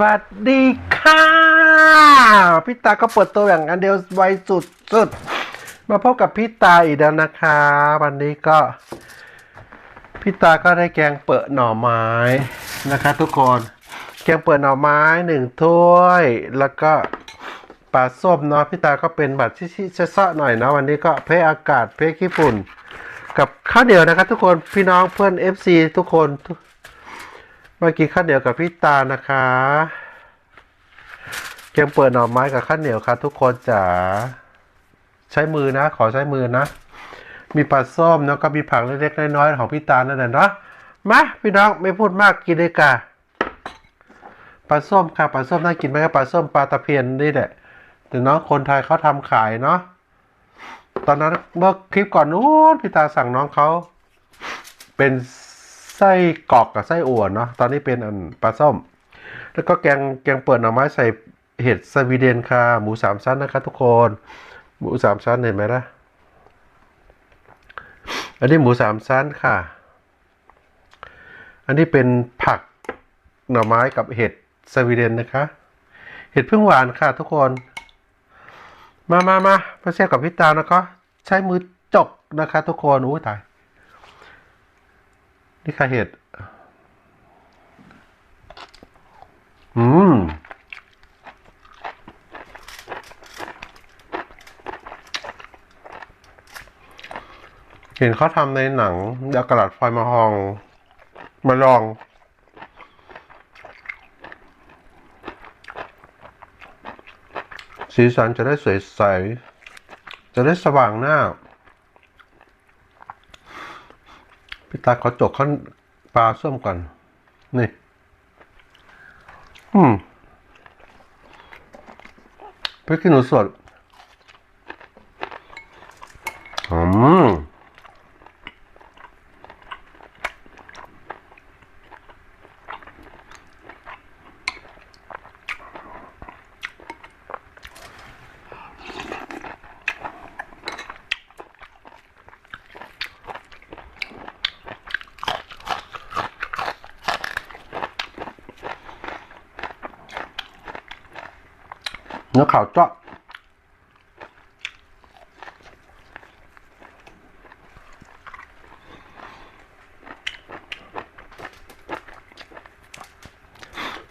วัสดีค่ะพี่ตาก็เปิดตัวอย่างอันเดียวไวสุดสุด มาพบกับพี่ตาอีกแล้วนะคะ วันนี้ก็พี่ตาก็ได้แกงเปิดหน่อไม้นะคะ ทุกคนแกงเปิดหน่อไม้หนึ่งถ้วย แล้วก็ปลาส้มเนาะพี่ตาก็เป็นบัตรชิชิเซาะหน่อยนะวันนี้ก็เพอากาศเพขี้ฝุ่น กับข้าวเหนียวนะครับทุกคนพี่น้องเพื่อน FC ทุกคนทุก มากินข้าวเหนียวกับพี่ตานะคะแกงเปิดหน่อไม้กับข้าวเหนียวค่ะทุกคนจ๋าใช้มือนะ ขอใช้มือนะ มีปลาส้มแล้วก็มีผักเล็กๆน้อยๆของพี่ตานั่นแหละเนาะมาพี่น้องไม่พูดมากกินเลยค่ะปลาส้มค่ะปลาส้มน่ากินไหมครับปลาส้มปลาตะเพียนนี่แหละแต่น้องคนไทยเขาทำขายเนาะตอนนั้นเมื่อคลิปก่อนนู้นพี่ตาสั่งน้องเขาเป็น ไส้กรอกกับไส้อั่วเนาะ ตอนนี้เป็นอันปลาส้ม แล้วก็แกงแกงเปิดหน่อไม้ใส่เห็ดสวีเดนค่ะ หมูสามชั้นนะคะทุกคน หมูสามชั้นเห็นไหมล่ะ อันนี้หมูสามชั้นค่ะ อันนี้เป็นผักหน่อไม้กับเห็ดสวีเดนนะคะ เห็ดพึ่งหวานค่ะทุกคน มามามามาเชียกับพี่ตานะคะ ใช้มือจกนะคะทุกคนอู้ตาย นี่ค่ะเห็ด อืม เห็นเขาทำในหนังยากระดาษไฟมาหอง มาลอง สีสันจะได้สวยใส จะได้สว่างหน้า พี่ ตาขอจกข้นปลาส้มก่อน นี่ อืมพริกขี้หนูสด อืม เนื้อขาวเจาะ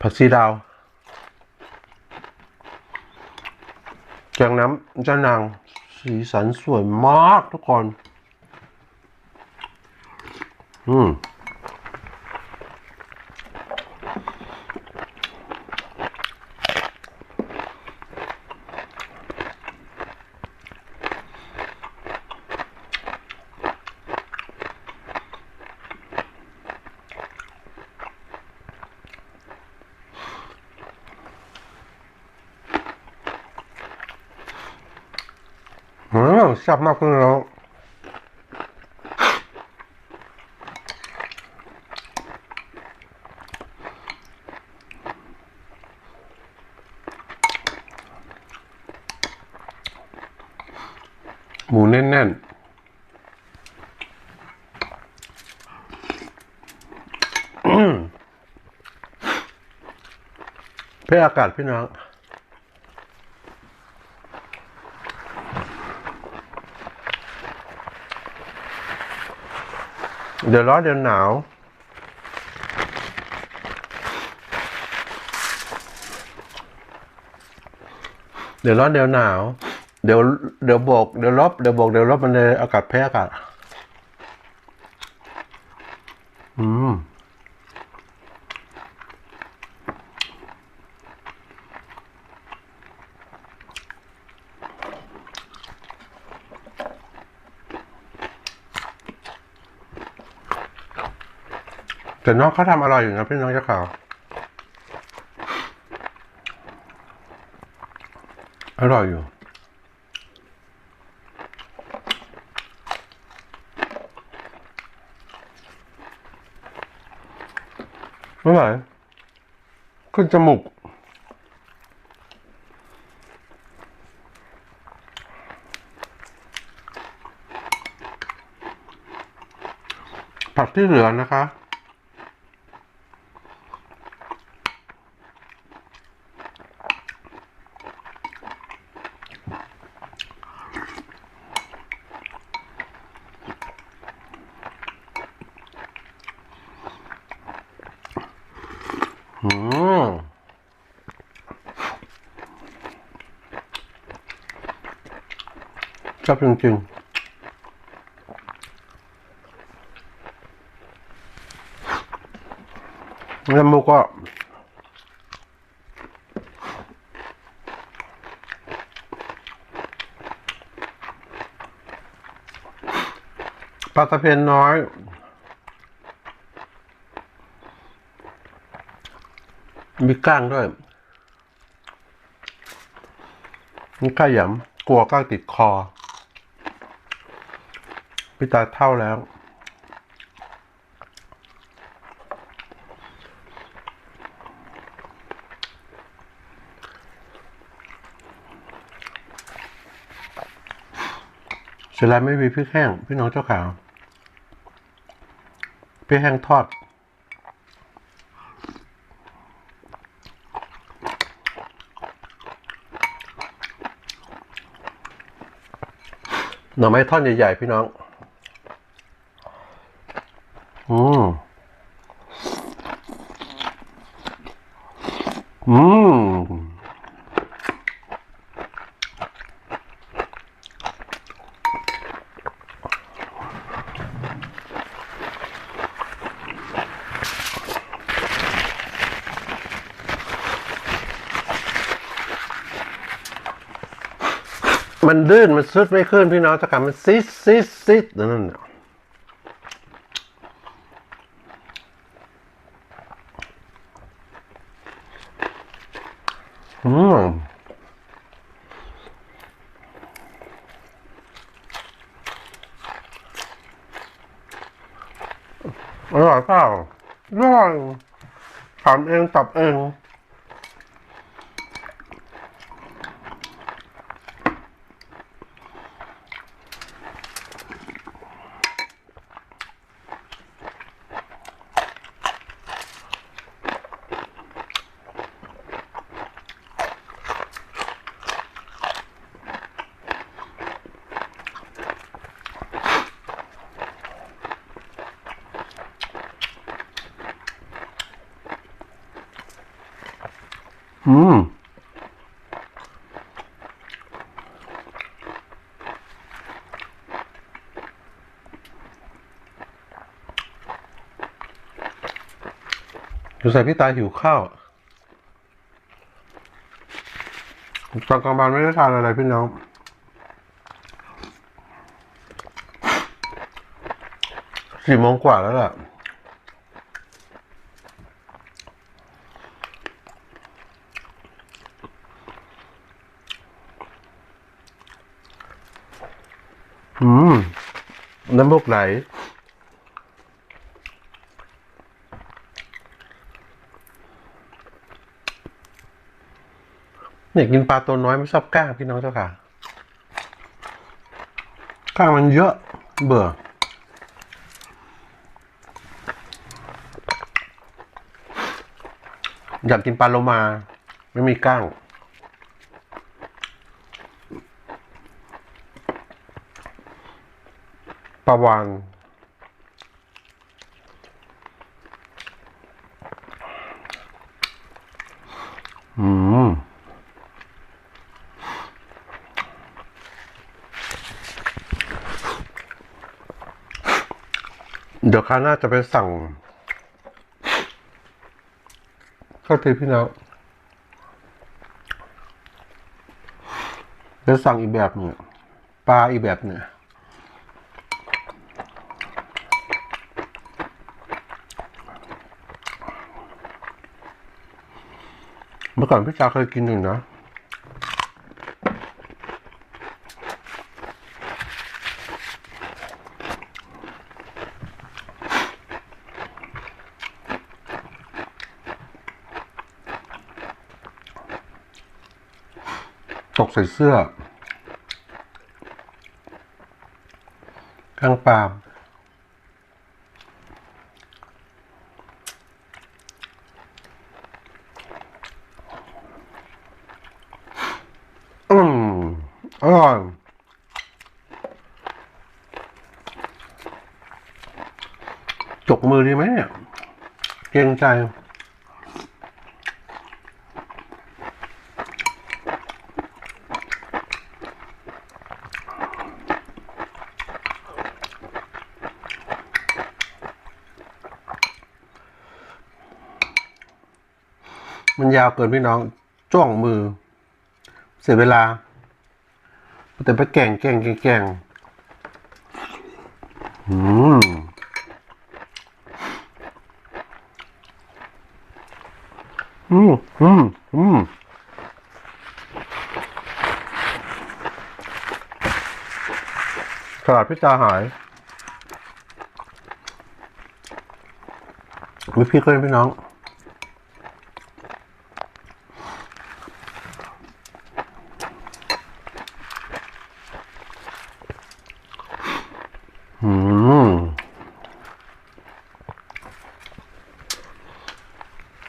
ผักชีดาวแกงน้ำเจ้านางสีสันสวยมากทุกคน อืม อืม แซ่บมากคุณน้องหมูแน่นๆอืมเพื่ออากาศพี่น้อง เดี๋ยวร้อนเดี๋ยวหนาว เดี๋ยวร้อนเดี๋ยวหนาว เดี๋ยวเดี๋ยวบวกเดี๋ยวลบเดี๋ยวบวกเดี๋ยวลบมันเลยอากาศแพ้อากาศอืม แต่น้องเขาทำอร่อยอยู่นะพี่น้องเจ้าขาวอร่อยอยู่ไม่ไหวขึ้นจมูกผักที่เหลือนะคะ อืมชอบจริงๆน้ำมูกก็ปลาตะเพียนน้อย มีก้างด้วยมีก้างหยำกลัวก้างติดคอ พี่ตาเท่าแล้ว เสร็จแล้วไม่มีพริกแห้ง พี่น้องเจ้าขาวพริกแห้งทอด น่อไม้ท่อนใหญ่ ๆ พี่น้อง อืม อืม มันดื้นมันซุดไม่ขึ้นพี่น้องจะกลับมันซิดซิดซิดนั่นน่ะอืมอร่อยเปล่าอร่อยทำเองตับเอง อืมอยู่ใส่พี่ตาหิวข้าวตอนกลางวันไม่ได้ทานอะไรพี่น้อง สี่โมงกว่าแล้วล่ะ มน้ำมูกไหลเนี่ยกินปลาตัวน้อยไม่ชอบก้างพี่น้องเจ้าค่ะก้างมันเยอะ เบื่ออยากกินปลาโลมา ไม่มีก้าง ปลาวานอืมเดี๋ยวคราวหน้าจะไปสั่งข้าวตีพี่น้องจะสั่งอีกแบบหนึ่งปลาอีกแบบหนึ่ง เมื่อก่อนพี่จาเคยกินหนึ่งนะตกใส่เสื้อข้างปาม อร่อยจกมือดีไหมเนี่ยเกงใจมันยาวเกินพี่น้อง จ้องมือ เสียเวลา แต่ไปแก่งแก่งแก่งแก่งอืมอืมอืมอืมขาดพี่ตาหายวิพี่ก็เลยพี่น้อง อืม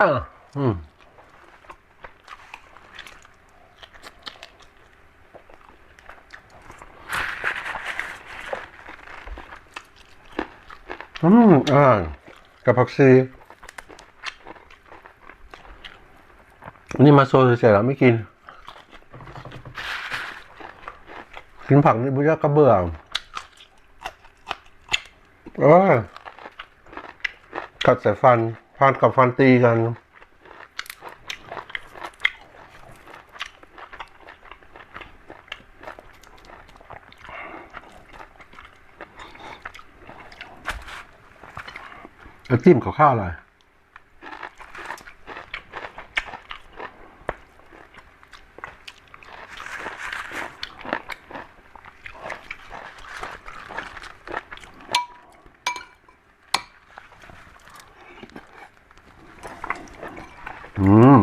อะอืมอืมอ่ากับผักชีนี่มาโซเฉยๆแล้วไม่กิน กินผักนี่บุญยากกระเบื่อ เออกัดสายฟัน ฟันกับฟันตีกัน แล้วจิ้มกับข้าวอะไร อืม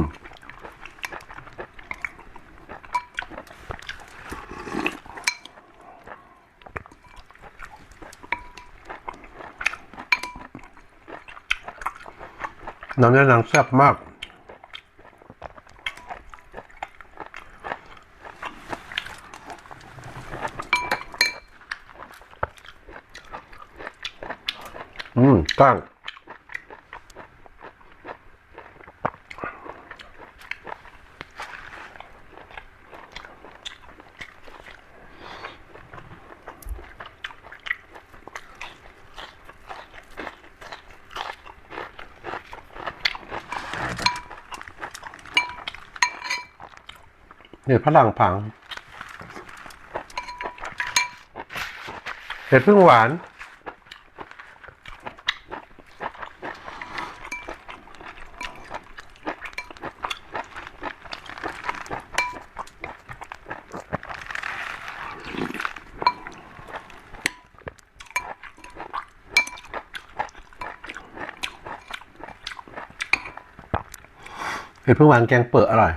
น้ำเนื้อนางแซ่บมาก อืมก้าง เห็ดพลังผัง เห็ดพึ่งหวาน เห็ดพึ่งหวานแกงเปิดอร่อย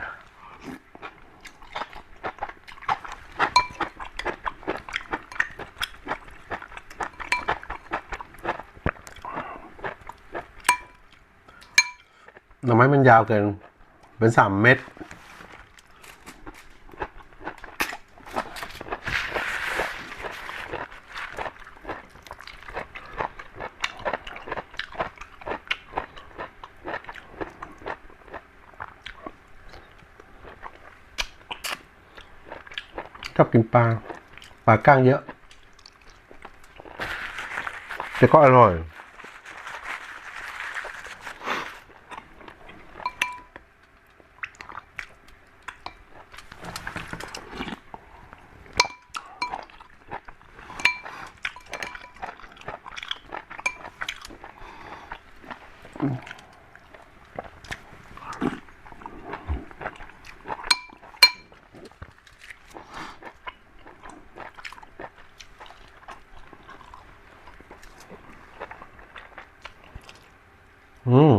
หน่อไม้มันยาวเกิน เป็นสามเม็ดชอบกินปลาปลาก้างเยอะ แต่ก็อร่อย อืม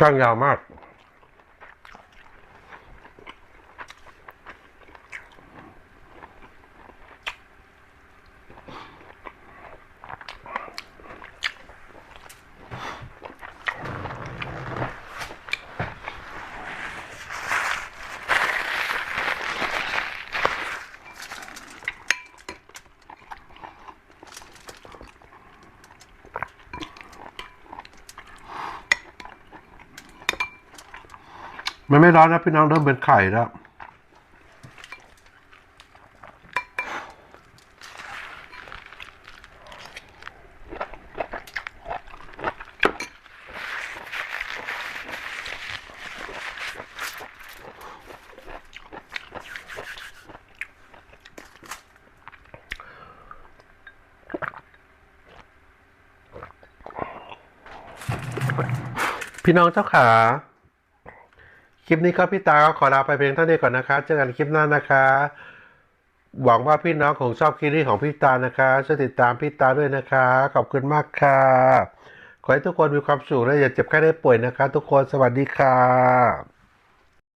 กล้างยาวมาก มันไม่ร้อนนะพี่น้องเริ่มเป็นไข่แล้วพี่น้องเจ้าขา คลิปนี้ก็พี่ตาก็ขอลาไปเพียงเท่านี้ก่อนนะคะเจอกันคลิปหน้านะคะ หวังว่าพี่น้องของชอบคลิปนี้ของพี่ตานะคะช่วยติดตามพี่ตาด้วยนะคะ ขอบคุณมากค่ะ ขอให้ทุกคนมีความสุขและอย่าเจ็บไข้ได้ป่วยนะคะ ทุกคนสวัสดีค่ะ